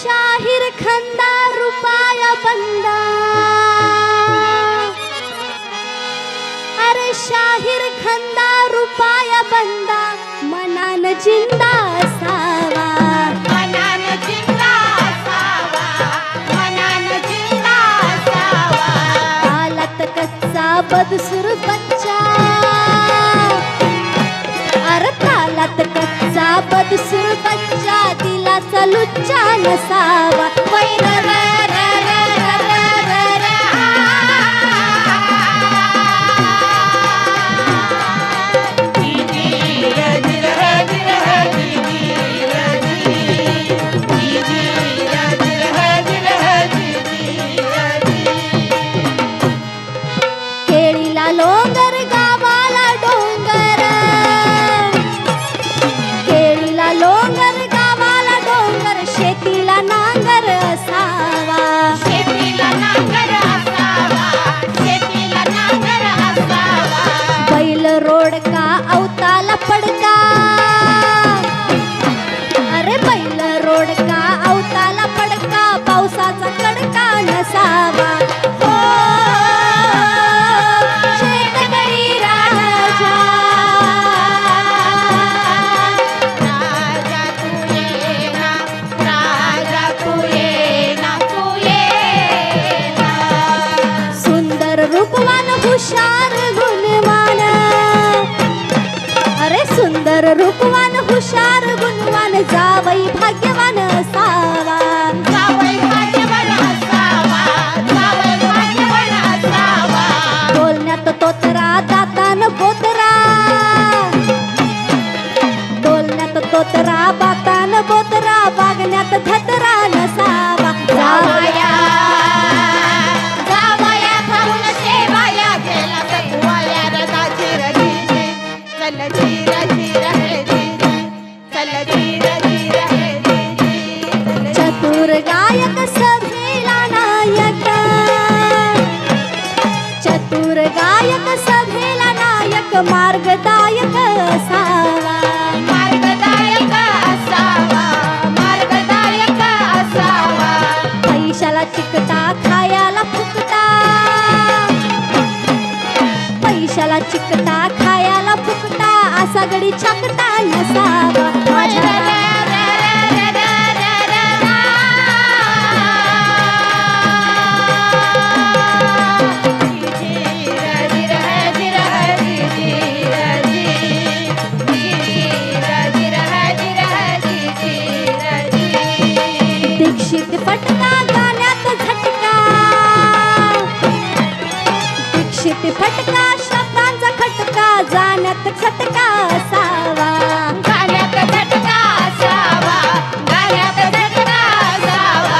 शाहीर खंदा रुपाया बंदा। अरे शाहीर खंदा रुपाया बंदा मनान जिंदा ಚಾಲ ಸಾವ ವೈರವೇ हुशार गुणवान. अरे सुंदर रूपवान हुशार गुणवान जावई भाग्यवान असावा असावा बोलण्यात तोतरा दातान बोतरा. बोलण्यात तोतरा बातान बोतरा. वागण्यात धतरा मार्गदायक असावा. मार्गदायक असावा मार्गदायक असावा. पैशाला चिकटा खायाला फुकटा. पैशाला चिकटा खायाला फुकटा. असा गडी नसावा. दीक्षित फटका गाण्यात झटका. दीक्षित फटका शब्दांचा खटका जाण्यात खटका असावा. गाण्यात झटका असावा गाण्यात झटका असावा.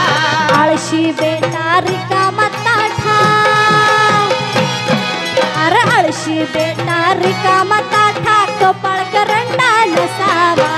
आळशी बेटा रिकामा ताठा अरे आळशी बेटा रिकामा ताठा कपाळ करंडा नसावा.